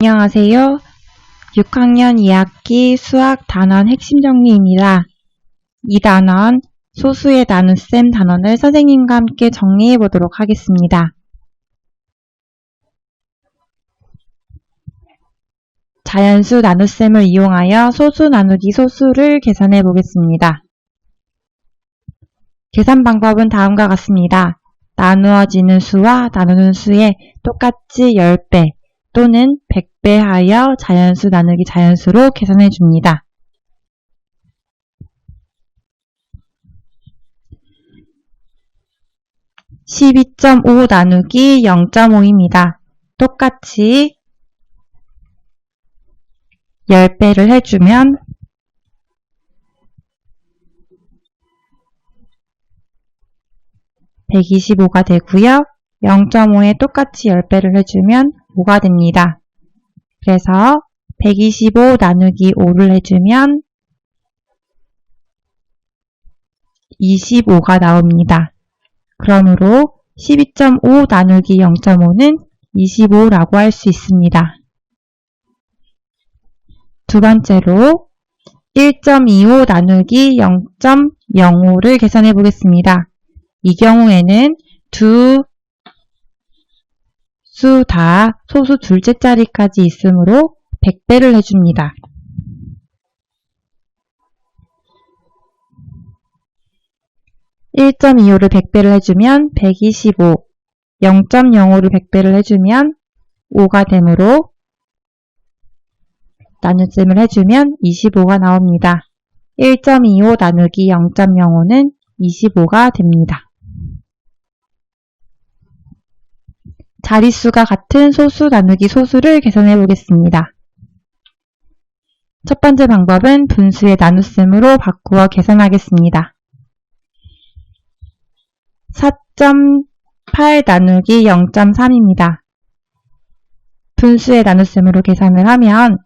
안녕하세요. 6학년 2학기 수학 단원 핵심 정리입니다. 이 단원 소수의 나눗셈 단원을 선생님과 함께 정리해 보도록 하겠습니다. 자연수 나눗셈을 이용하여 소수 나누기 소수를 계산해 보겠습니다. 계산 방법은 다음과 같습니다. 나누어지는 수와 나누는 수에 똑같이 10배 또는 100 배 하여 자연수 나누기 자연수로 계산해 줍니다. 12.5 나누기 0.5입니다. 똑같이 10배를 해주면 125가 되고요. 0.5에 똑같이 10배를 해주면 5가 됩니다. 그래서 125 나누기 5를 해주면 25가 나옵니다. 그러므로 12.5 나누기 0.5는 25라고 할 수 있습니다. 두 번째로 1.25 나누기 0.05를 계산해 보겠습니다. 이 경우에는 두 수 다 소수 둘째 자리까지 있으므로 100배를 해줍니다. (1.25를 100배를 해주면) (125) (0.05를 100배를 해주면) (5가 되므로) 나눗셈을 해주면 25가 나옵니다. 1.25 나누기 0.05는 25가 됩니다. 자릿수가 같은 소수 나누기 소수를 계산해 보겠습니다. 첫 번째 방법은 분수의 나눗셈으로 바꾸어 계산하겠습니다. 4.8 나누기 0.3입니다. 분수의 나눗셈으로 계산을 하면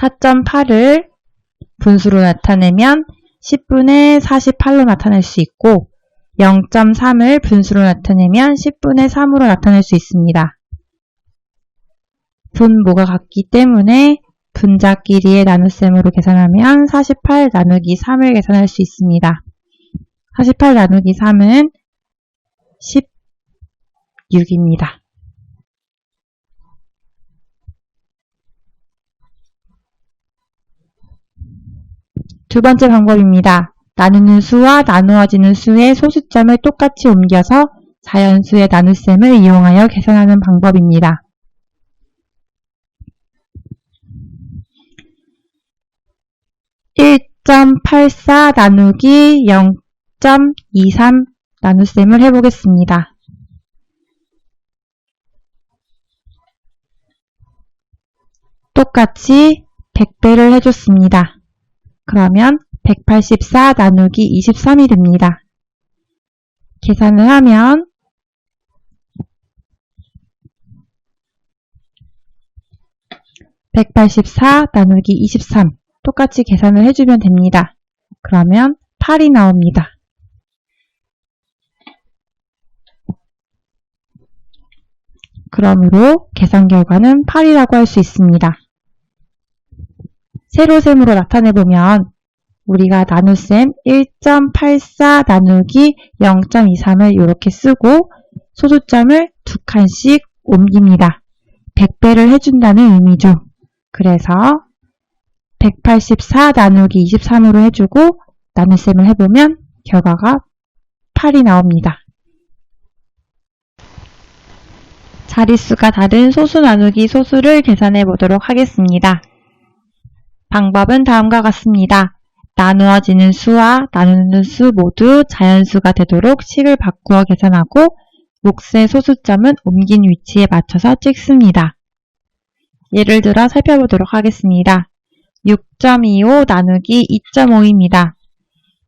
4.8을 분수로 나타내면 10분의 48로 나타낼 수 있고 0.3을 분수로 나타내면 10분의 3으로 나타낼 수 있습니다. 분모가 같기 때문에 분자끼리의 나눗셈으로 계산하면 48 나누기 3을 계산할 수 있습니다. 48 나누기 3은 16입니다. 두 번째 방법입니다. 나누는 수와 나누어지는 수의 소수점을 똑같이 옮겨서 자연수의 나눗셈을 이용하여 계산하는 방법입니다. (1.84) 나누기 (0.23) 나눗셈을 해보겠습니다. 똑같이 100배를 해줬습니다. 그러면 184 나누기 23이 됩니다. 계산을 하면 184 나누기 23 똑같이 계산을 해주면 됩니다. 그러면 8이 나옵니다. 그러므로 계산 결과는 8이라고 할 수 있습니다. 세로셈으로 나타내보면 우리가 나눗셈 1.84 나누기 0.23을 이렇게 쓰고 소수점을 두 칸씩 옮깁니다. 100배를 해준다는 의미죠. 그래서 184 나누기 23으로 해주고 나눗셈을 해보면 결과가 8이 나옵니다. 자릿수가 다른 소수 나누기 소수를 계산해 보도록 하겠습니다. 방법은 다음과 같습니다. 나누어지는 수와 나누는 수 모두 자연수가 되도록 식을 바꾸어 계산하고 몫의 소수점은 옮긴 위치에 맞춰서 찍습니다. 예를 들어 살펴보도록 하겠습니다. 6.25 나누기 2.5입니다.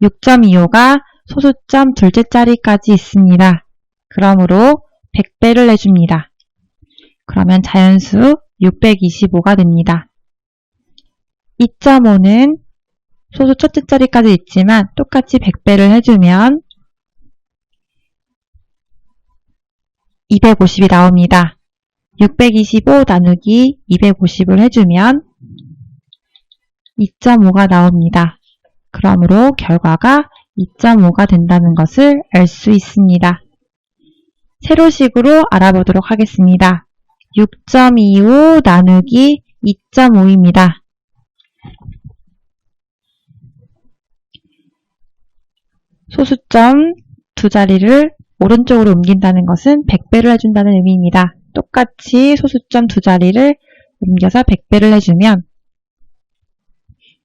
6.25가 소수점 둘째 자리까지 있습니다. 그러므로 100배를 해줍니다. 그러면 자연수 625가 됩니다. 2.5는 소수 첫째 자리까지 있지만 똑같이 100배를 해주면 250이 나옵니다. 625 나누기 250을 해주면 2.5가 나옵니다. 그러므로 결과가 2.5가 된다는 것을 알 수 있습니다. 세로식으로 알아보도록 하겠습니다. 6.25 나누기 2.5입니다. 소수점 두 자리를 오른쪽으로 옮긴다는 것은 100배를 해준다는 의미입니다. 똑같이 소수점 두 자리를 옮겨서 100배를 해주면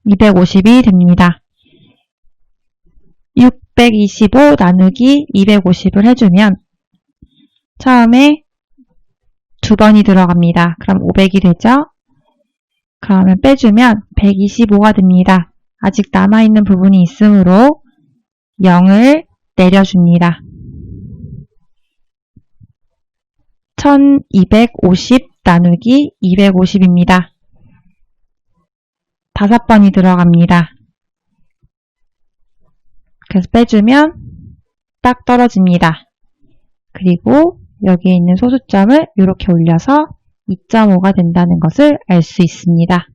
250이 됩니다. 625 나누기 250을 해주면 처음에 두 번이 들어갑니다. 그럼 500이 되죠? 그러면 빼주면 125가 됩니다. 아직 남아있는 부분이 있으므로 0을 내려줍니다. 1250 나누기 250입니다. 다섯 번이 들어갑니다. 그래서 빼주면 딱 떨어집니다. 그리고 여기에 있는 소수점을 이렇게 올려서 2.5가 된다는 것을 알 수 있습니다.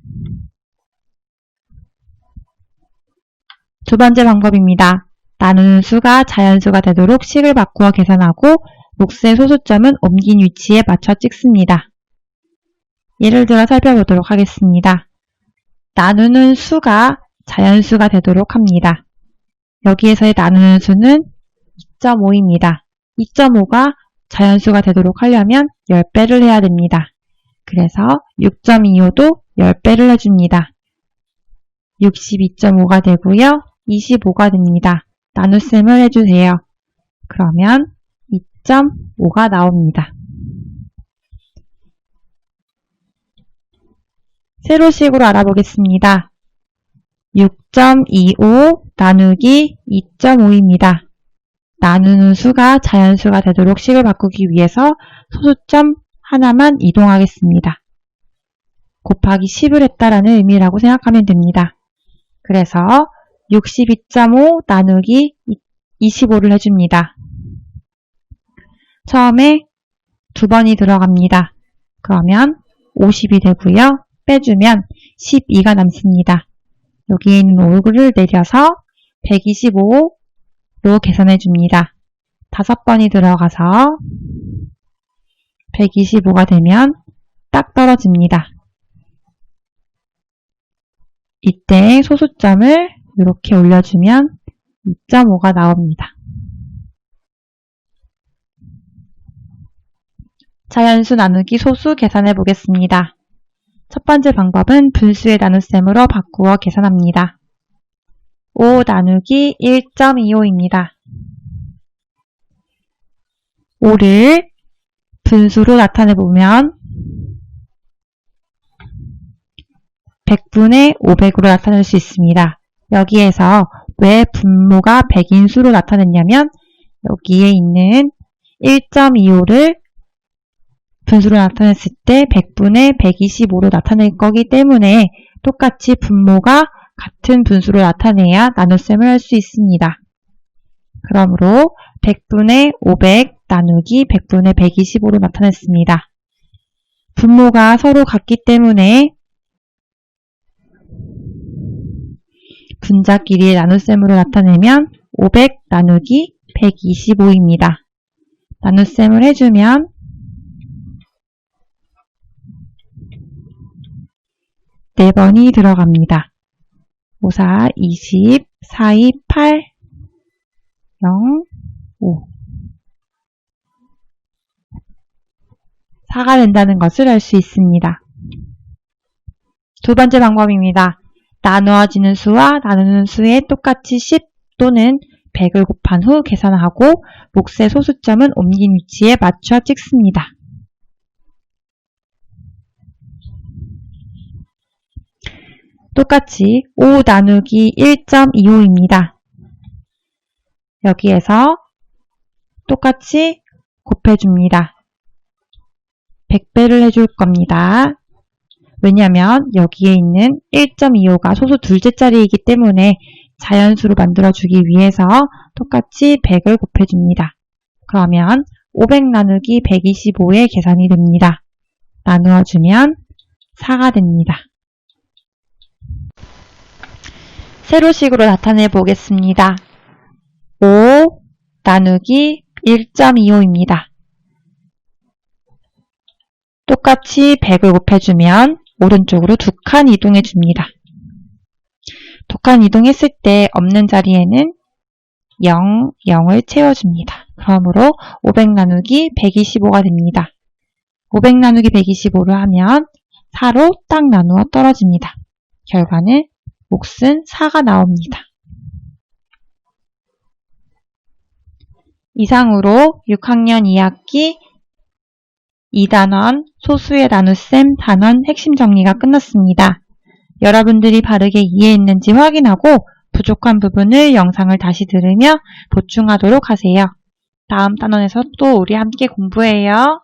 두 번째 방법입니다. 나누는 수가 자연수가 되도록 식을 바꾸어 계산하고 몫의 소수점은 옮긴 위치에 맞춰 찍습니다. 예를 들어 살펴보도록 하겠습니다. 나누는 수가 자연수가 되도록 합니다. 여기에서의 나누는 수는 2.5입니다. 2.5가 자연수가 되도록 하려면 10배를 해야 됩니다. 그래서 6.25도 10배를 해줍니다. 62.5가 되고요. 25가 됩니다. 나눗셈을 해주세요. 그러면 2.5가 나옵니다. 세로식으로 알아보겠습니다. 6.25 나누기 2.5입니다. 나누는 수가 자연수가 되도록 식을 바꾸기 위해서 소수점 하나만 이동하겠습니다. 곱하기 10을 했다라는 의미라고 생각하면 됩니다. 그래서 62.5 나누기 25를 해줍니다. 처음에 두 번이 들어갑니다. 그러면 50이 되고요. 빼주면 12가 남습니다. 여기에 있는 5를 내려서 125로 계산해 줍니다. 다섯 번이 들어가서 125가 되면 딱 떨어집니다. 이때 소수점을 이렇게 올려주면 2.5가 나옵니다. 자연수 나누기 소수 계산해 보겠습니다. 첫 번째 방법은 분수의 나눗셈으로 바꾸어 계산합니다. 5 나누기 1.25입니다. 5를 분수로 나타내 보면 100분의 500으로 나타낼 수 있습니다. 여기에서 왜 분모가 100인 수로 나타냈냐면 여기에 있는 1.25를 분수로 나타냈을 때 100분의 125로 나타낼 거기 때문에 똑같이 분모가 같은 분수로 나타내야 나눗셈을 할 수 있습니다. 그러므로 100분의 500 나누기 100분의 125로 나타냈습니다. 분모가 서로 같기 때문에 분자끼리의 나눗셈으로 나타내면 500 나누기 125입니다. 나눗셈을 해주면 4번이 들어갑니다. 5, 4, 20, 4, 2, 8, 0, 5. 4가 된다는 것을 알 수 있습니다. 두 번째 방법입니다. 나누어지는 수와 나누는 수에 똑같이 10 또는 100을 곱한 후 계산하고 몫의 소수점은 옮긴 위치에 맞춰 찍습니다. 똑같이 5 나누기 1.25입니다. 여기에서 똑같이 곱해줍니다. 100배를 해줄 겁니다. 왜냐하면 여기에 있는 1.25가 소수 둘째 자리이기 때문에 자연수로 만들어주기 위해서 똑같이 100을 곱해줍니다. 그러면 500 나누기 125의 계산이 됩니다. 나누어주면 4가 됩니다. 세로식으로 나타내 보겠습니다. 5 나누기 1.25입니다. 똑같이 100을 곱해주면 오른쪽으로 두 칸 이동해 줍니다. 두 칸 이동했을 때 없는 자리에는 0, 0을 채워줍니다. 그러므로 500 나누기 125가 됩니다. 500 나누기 125를 하면 4로 딱 나누어 떨어집니다. 결과는 몫은 4가 나옵니다. 이상으로 6학년 2학기 2단원 소수의 나눗셈 단원 핵심 정리가 끝났습니다. 여러분들이 바르게 이해했는지 확인하고 부족한 부분을 영상을 다시 들으며 보충하도록 하세요. 다음 단원에서 또 우리 함께 공부해요.